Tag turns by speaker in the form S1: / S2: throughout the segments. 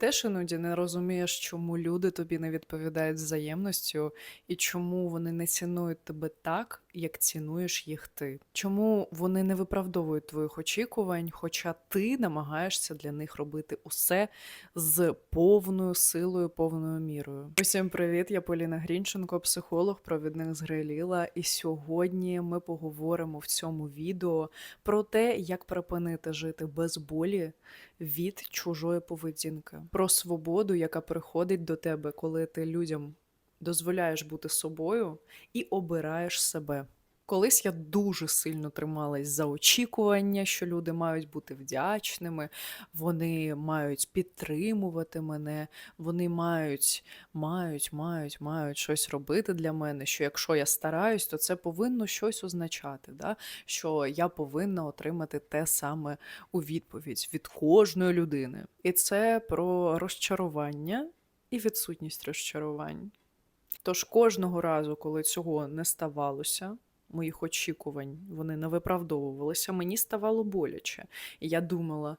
S1: Теж іноді не розумієш, чому люди тобі не відповідають взаємністю і чому вони не цінують тебе так, як цінуєш їх ти. Чому вони не виправдовують твоїх очікувань, хоча ти намагаєшся для них робити усе з повною силою, повною мірою. Усім привіт! Я Поліна Грінченко, психолог, провідник з Гриліла. І сьогодні ми поговоримо в цьому відео про те, як припинити жити без болі від чужої поведінки, про свободу, яка приходить до тебе, коли ти людям дозволяєш бути собою і обираєш себе. Колись я дуже сильно трималась за очікування, що люди мають бути вдячними, вони мають підтримувати мене, вони мають, мають, мають, мають щось робити для мене. Що якщо я стараюсь, то це повинно щось означати. Да? Що я повинна отримати те саме у відповідь від кожної людини. І це про розчарування і відсутність розчарувань. Тож кожного разу, коли цього не ставалося, моїх очікувань вони не виправдовувалися, мені ставало боляче. І я думала,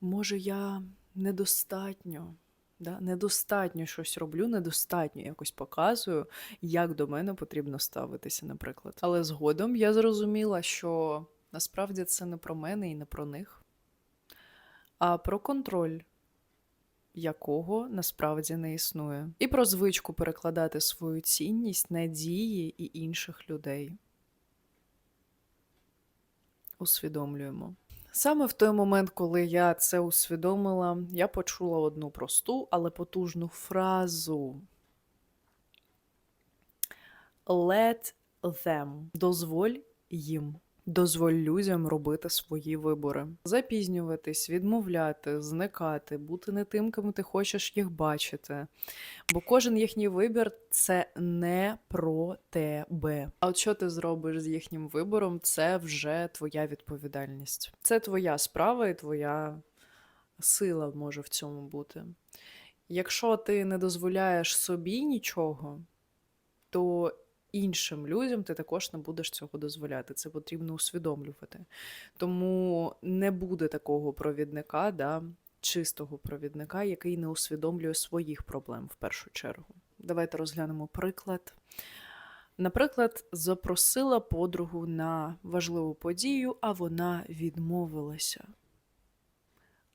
S1: може, я недостатньо, да? недостатньо щось роблю, недостатньо якось показую, як до мене потрібно ставитися, наприклад. Але згодом я зрозуміла, що насправді це не про мене і не про них, а про контроль якого насправді не існує, і про звичку перекладати свою цінність на дії і інших людей. Усвідомлюємо. Саме в той момент, коли я це усвідомила, я почула одну просту, але потужну фразу Let them. Дозволь їм. Дозволь людям робити свої вибори, запізнюватись, відмовляти, зникати, бути не тим, ким ти хочеш їх бачити. Бо кожен їхній вибір це не про тебе. А от що ти зробиш з їхнім вибором, це вже твоя відповідальність. Це твоя справа і твоя сила може в цьому бути. Якщо ти не дозволяєш собі нічого, то іншим людям ти також не будеш цього дозволяти. Це потрібно усвідомлювати. Тому не буде такого провідника, да, чистого провідника, який не усвідомлює своїх проблем в першу чергу. Давайте розглянемо приклад. Наприклад, запросила подругу на важливу подію, а вона відмовилася.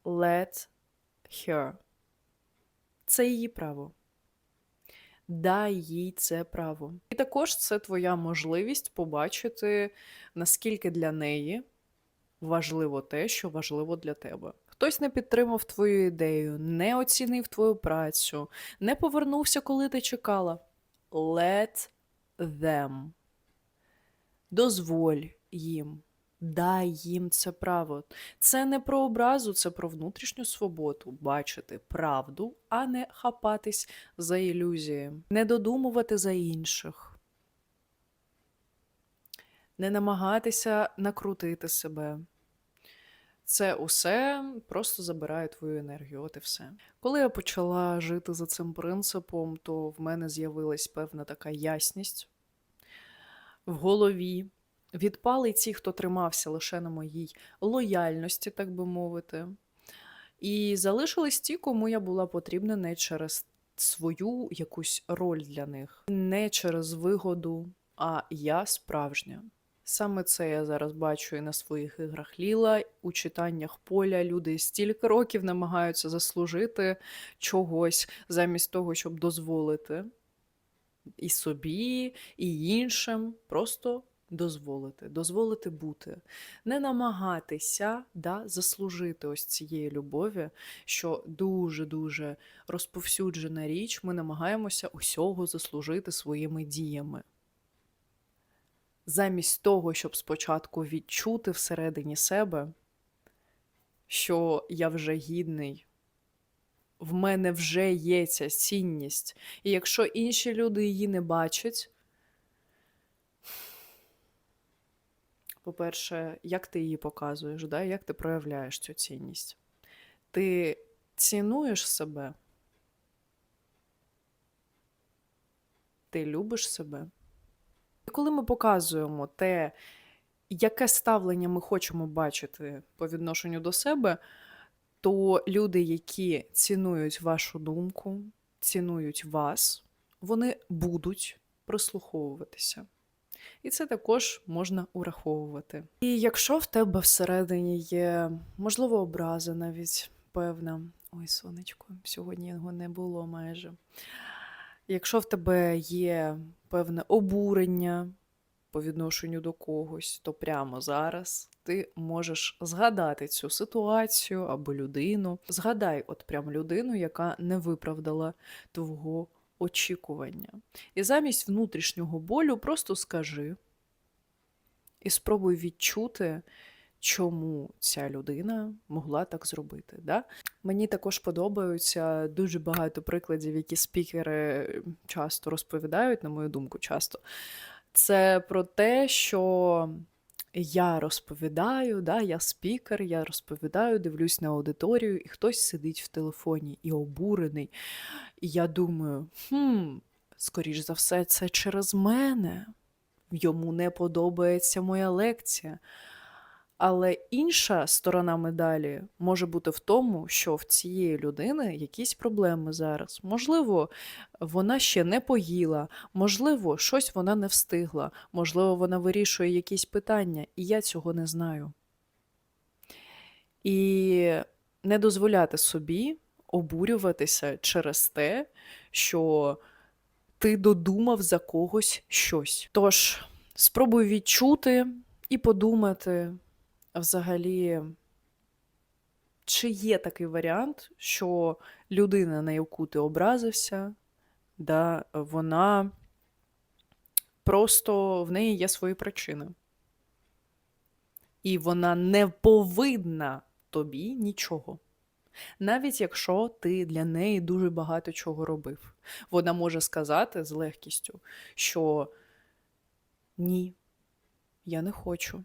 S1: Let her. Це її право дай їй це право. І також це твоя можливість побачити, наскільки для неї важливо те, що важливо для тебе. Хтось не підтримав твою ідею, не оцінив твою працю, не повернувся, коли ти чекала. Let them. Дозволь їм. Дай їм це право. Це не про образу, це про внутрішню свободу бачити правду, а не хапатись за ілюзії, не додумувати за інших, не намагатися накрутити себе. Це усе просто забирає твою енергію, от і все. Коли я почала жити за цим принципом, то в мене з'явилась певна така ясність в голові. Відпали ті, хто тримався лише на моїй лояльності, так би мовити. І залишились ті, кому я була потрібна не через свою якусь роль для них, не через вигоду, а я справжня. Саме це я зараз бачу і на своїх іграх Ліла, у читаннях поля. Люди стільки років намагаються заслужити чогось замість того, щоб дозволити і собі, і іншим. Просто дозволити, дозволити бути, не намагатися да, заслужити ось цієї любові, що дуже-дуже розповсюджена річ, ми намагаємося усього заслужити своїми діями. Замість того, щоб спочатку відчути всередині себе, що я вже гідний, в мене вже є ця цінність, і якщо інші люди її не бачать, по-перше, як ти її показуєш, да? як ти проявляєш цю цінність? Ти цінуєш себе? Ти любиш себе? І коли ми показуємо те, яке ставлення ми хочемо бачити по відношенню до себе, то люди, які цінують вашу думку, цінують вас, вони будуть прислуховуватися. І це також можна ураховувати. І якщо в тебе всередині є, можливо, образа навіть певна. Ой, сонечко, сьогодні його не було майже. Якщо в тебе є певне обурення по відношенню до когось, то прямо зараз ти можеш згадати цю ситуацію або людину. Згадай, от прям людину, яка не виправдала твого очікування. І замість внутрішнього болю просто скажи і спробуй відчути, чому ця людина могла так зробити. Да? Мені також подобаються дуже багато прикладів, які спікери часто розповідають, на мою думку, часто. Це про те, що я розповідаю, да, я спікер, я розповідаю, дивлюсь на аудиторію, і хтось сидить в телефоні і обурений. І я думаю, хм, скоріш за все, це через мене. Йому не подобається моя лекція. Але інша сторона медалі може бути в тому, що в цієї людини якісь проблеми зараз. Можливо, вона ще не поїла, можливо, щось вона не встигла, можливо, вона вирішує якісь питання, і я цього не знаю. І не дозволяти собі обурюватися через те, що ти додумав за когось щось. Тож, спробуй відчути і подумати взагалі, чи є такий варіант, що людина, на яку ти образився, да, вона просто в неї є свої причини. І вона не повинна тобі нічого. Навіть якщо ти для неї дуже багато чого робив, вона може сказати з легкістю, що ні, я не хочу.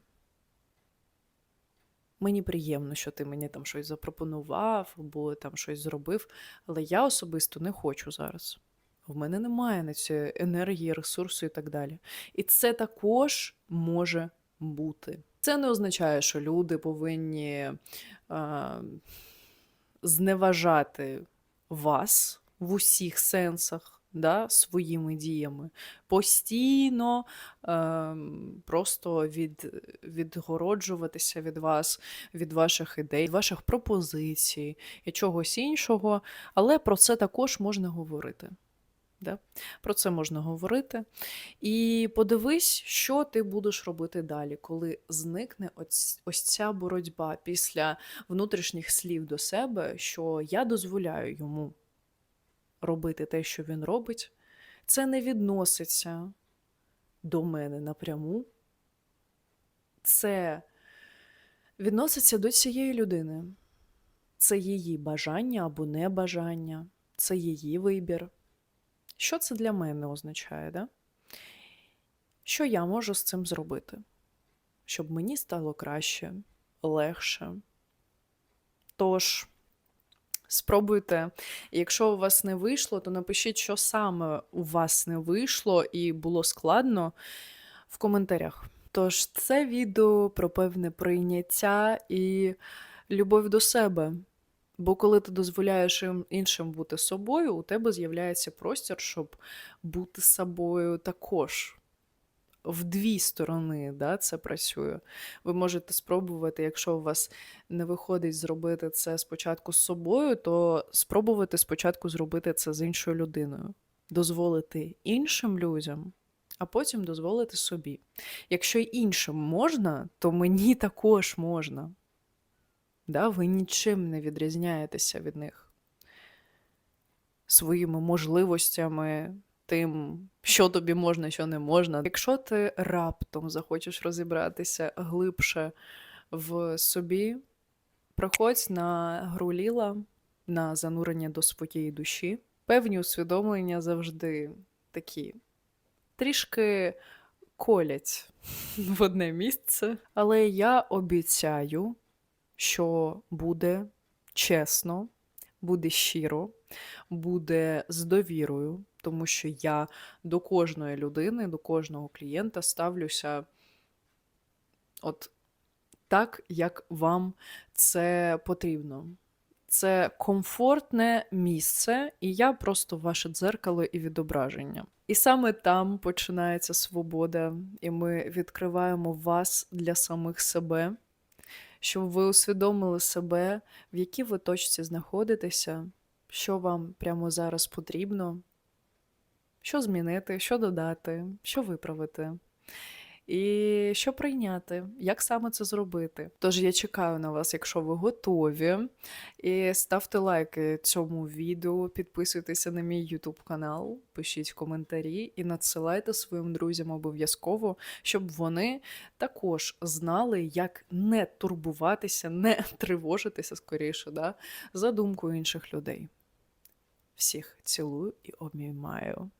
S1: Мені приємно, що ти мені там щось запропонував або там щось зробив, але я особисто не хочу зараз. В мене немає на цієї енергії, ресурсу і так далі. І це також може бути. Це не означає, що люди повинні а, зневажати вас в усіх сенсах да, своїми діями. Постійно е, просто від, відгороджуватися від вас, від ваших ідей, від ваших пропозицій і чогось іншого, але про це також можна говорити. Да? Про це можна говорити. І подивись, що ти будеш робити далі, коли зникне ось, ось ця боротьба після внутрішніх слів до себе, що я дозволяю йому робити те, що він робить. Це не відноситься до мене напряму. Це відноситься до цієї людини. Це її бажання або небажання, це її вибір. Що це для мене означає? Да? Що я можу з цим зробити? Щоб мені стало краще, легше. Тож, спробуйте. Якщо у вас не вийшло, то напишіть, що саме у вас не вийшло і було складно в коментарях. Тож, це відео про певне прийняття і любов до себе. Бо коли ти дозволяєш іншим бути собою, у тебе з'являється простір, щоб бути собою також. В дві сторони да, це працює. Ви можете спробувати, якщо у вас не виходить зробити це спочатку з собою, то спробувати спочатку зробити це з іншою людиною. Дозволити іншим людям, а потім дозволити собі. Якщо іншим можна, то мені також можна. Да? Ви нічим не відрізняєтеся від них своїми можливостями, тим, що тобі можна, що не можна. Якщо ти раптом захочеш розібратися глибше в собі, приходь на гру Ліла, на занурення до своєї душі. Певні усвідомлення завжди такі трішки колять в одне місце. Але я обіцяю, що буде чесно, буде щиро, буде з довірою, тому що я до кожної людини, до кожного клієнта ставлюся от так, як вам це потрібно. це комфортне місце, і я просто ваше дзеркало і відображення. І саме там починається свобода, і ми відкриваємо вас для самих себе, щоб ви усвідомили себе, в якій ви точці знаходитеся, що вам прямо зараз потрібно, що змінити, що додати, що виправити. І що прийняти, як саме це зробити? Тож я чекаю на вас, якщо ви готові. І ставте лайки цьому відео, підписуйтеся на мій YouTube канал, пишіть коментарі і надсилайте своїм друзям обов'язково, щоб вони також знали, як не турбуватися, не тривожитися скоріше, да, за думкою інших людей. Всіх цілую і обіймаю.